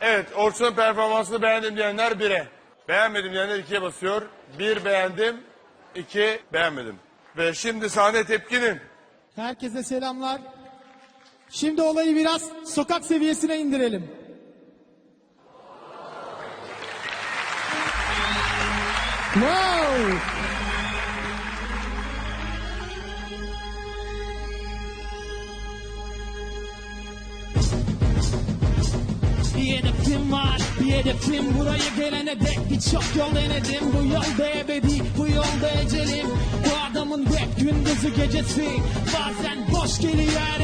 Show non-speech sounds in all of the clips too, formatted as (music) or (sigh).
Evet, Orçun'un performansını beğendim diyenler 1'e. Beğenmedim diyenler 2'ye basıyor. 1 beğendim, 2 beğenmedim. Ve şimdi sahne tepkinin. Herkese selamlar. Şimdi olayı biraz sokak seviyesine indirelim. Wow! Bir hedefim var, bir hedefim buraya gelene dek Birçok yol denedim, bu yolda ebedi, bu yolda ecelim Bu adamın rap gündüzü gecesi. Bazen boş geliyor her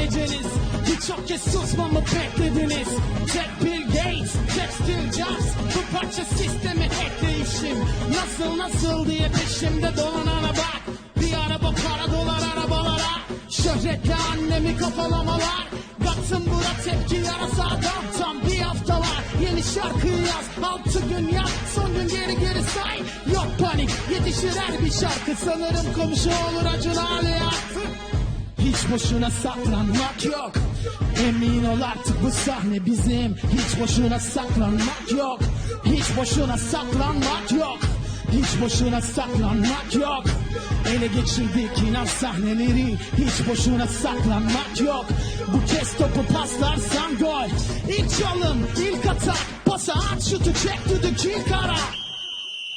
Birçok kez susmamı beklediniz. Tek Bill Gates, tek Steve Jobs. Bu parça sistemi ekleyişim Nasıl nasıl diye peşimde dolanana bak. Bir araba para dolar arabalara. Şöhretle annemi kafalamalar yeni şarkı yaz Altı gün yaz son gün geri geri say. Yok panik yetişir her bir şarkı. Sanırım komşu olur acın artık hiç boşuna saklanmak yok. Emin ol artık bu sahne bizim. Hiç boşuna saklanmak yok. Hiç boşuna saklanmak yok hiç boşuna saklanmak yok. Ele geçirdik inan sahneleri. Hiç boşuna saklanmak yok. Bu kez topu paslarsan gol. İlk çalım, ilk atak. Pasa at şutu çek düdük ilk ara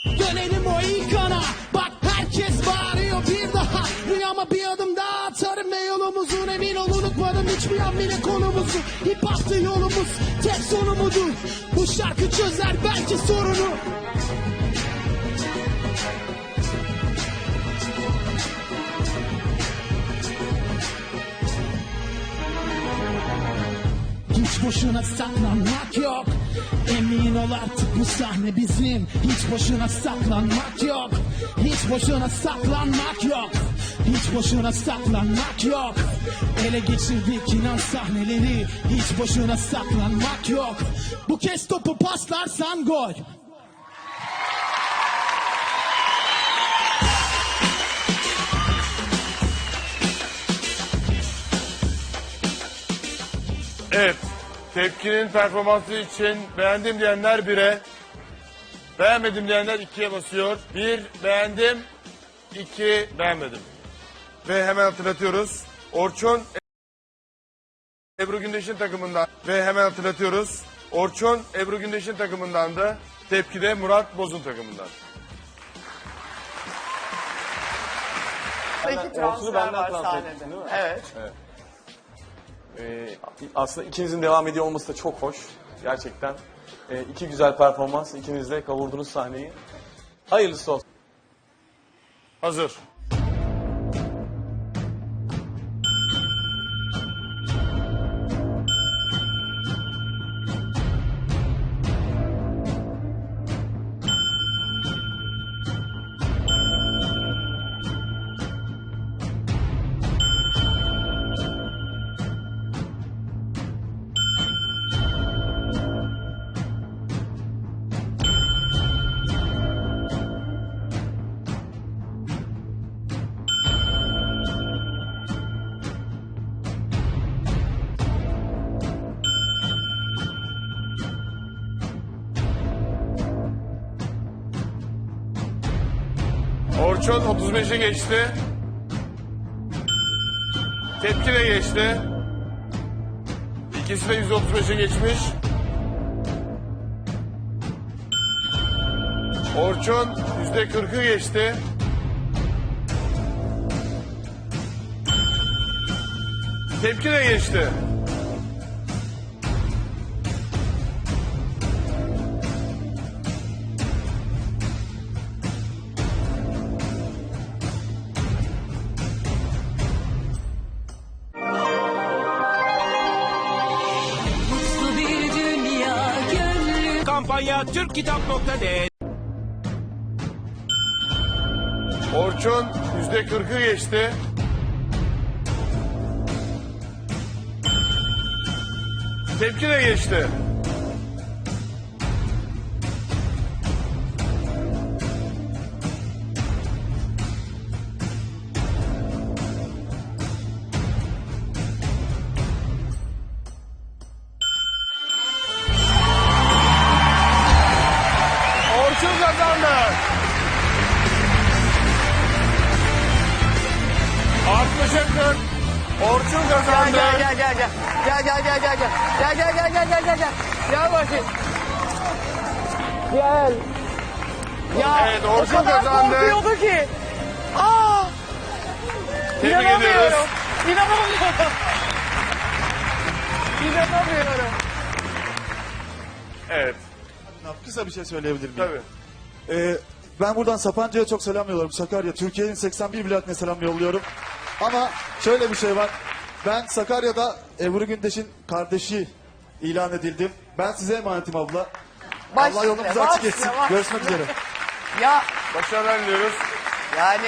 Dönelim o ilk ana. Bak herkes bağırıyor bir daha. Rüyama bir adım daha atarım ve yolumuzun emin ol unutmadım hiçbir an bile konumuzu. Hip yolumuz tek sonumudur Bu şarkı çözer belki sorunu Hiç boşuna saklanmak yok. Emin ol artık bu sahne bizim. Hiç boşuna saklanmak yok. Hiç boşuna saklanmak yok. Hiç boşuna saklanmak yok. Ele geçirdik inan sahneleri. Hiç boşuna saklanmak yok. Bu kez topu paslarsan gol. Evet, tepkinin performansı için beğendim diyenler 1'e. Beğenmedim diyenler 2'ye basıyor. 1 beğendim, 2 beğenmedim. Ve hemen hatırlatıyoruz. Orçun Ebru Gündeş'in takımından ve hemen hatırlatıyoruz. Orçun Ebru Gündeş'in takımındandı. Tepkide Murat Boz'un takımından. İki Orçun'u transfer benden var transfer sahnede. ettin değil mi? Evet. Ee, aslında ikinizin devam ediyor olması da çok hoş. Gerçekten. Ee, iki güzel performans. ikiniz de kavurdunuz sahneyi. Hayırlısı olsun. Hazır. Orçun 35'e geçti. Tepki de geçti. İkisi de 135'e geçmiş. Orçun %40'ı geçti. Tepki de geçti. Kampanya türkkitap.net Orçun %40'ı geçti. Tepki de geçti. Gel. Gel gel gel gel gel. Gel gel gel gel gel gel gel. Gel bakayım. Gel. Ya Evet, o Orkun kadar kazandı. korkuyordu ki. Aa! Tebrik İnanamıyorum. ediyoruz. İnanamıyorum. İnanamıyorum. Evet. Kısa bir şey söyleyebilir miyim? Tabii. Ee, ben buradan Sapanca'ya çok selam yolluyorum. Sakarya, Türkiye'nin 81 vilayetine selam yolluyorum. Ama şöyle bir şey var. Ben Sakarya'da Ebru Gündeş'in kardeşi ilan edildim. Ben size emanetim abla. Baş Allah yolunuzu üstüne, açık etsin. baş Görüşmek üzere. Ya Başarılar diliyoruz. yani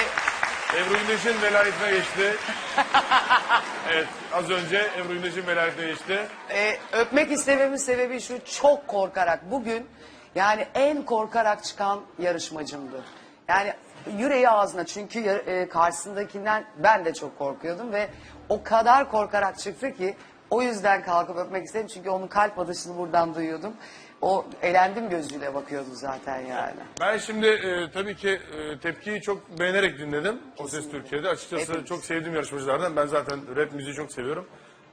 Ebru Gündeş'in velayetine geçti. (laughs) evet az önce Ebru Gündeş'in velayetine geçti. e, öpmek istememin sebebi şu çok korkarak bugün yani en korkarak çıkan yarışmacımdı. Yani yüreği ağzına çünkü e, karşısındakinden ben de çok korkuyordum ve o kadar korkarak çıktı ki o yüzden kalkıp öpmek istedim çünkü onun kalp atışını buradan duyuyordum. O elendim gözüyle bakıyordu zaten yani. Ben şimdi e, tabii ki e, tepkiyi çok beğenerek dinledim. O Ses Türkiye'de. Açıkçası Hepimiz. çok sevdiğim yarışmacılardan. Ben zaten rap müziği çok seviyorum.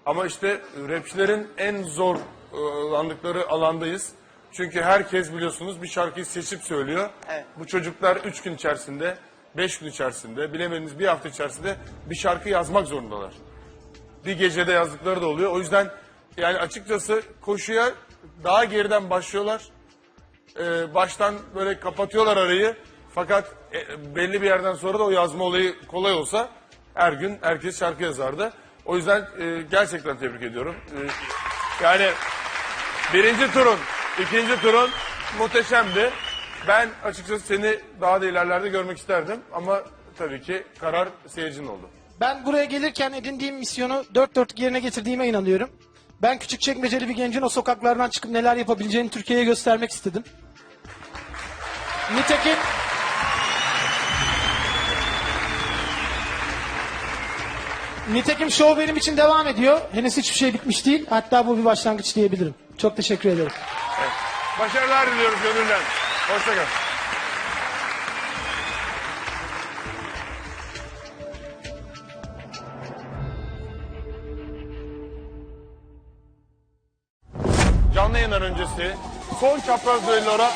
Ama işte rapçilerin en zor e, landıkları alandayız. Çünkü herkes biliyorsunuz bir şarkıyı seçip söylüyor. Evet. Bu çocuklar 3 gün içerisinde, 5 gün içerisinde, bilemediniz bir hafta içerisinde bir şarkı yazmak zorundalar. Bir gecede yazdıkları da oluyor. O yüzden yani açıkçası koşuya daha geriden başlıyorlar e, baştan böyle kapatıyorlar arayı. Fakat e, belli bir yerden sonra da o yazma olayı kolay olsa her gün herkes şarkı yazardı. O yüzden e, gerçekten tebrik ediyorum. E, yani birinci turun, ikinci turun muhteşemdi. Ben açıkçası seni daha da ilerlerde görmek isterdim ama tabii ki karar seyircinin oldu. Ben buraya gelirken edindiğim misyonu dört dörtlük yerine getirdiğime inanıyorum. Ben küçük çekmeceli bir gencin o sokaklardan çıkıp neler yapabileceğini Türkiye'ye göstermek istedim. Nitekim Nitekim show benim için devam ediyor. Henüz hiçbir şey bitmiş değil. Hatta bu bir başlangıç diyebilirim. Çok teşekkür ederim. Başarılar diliyoruz gönülden. Hoşçakalın. Canlı yayınlar öncesi son çapraz düellolara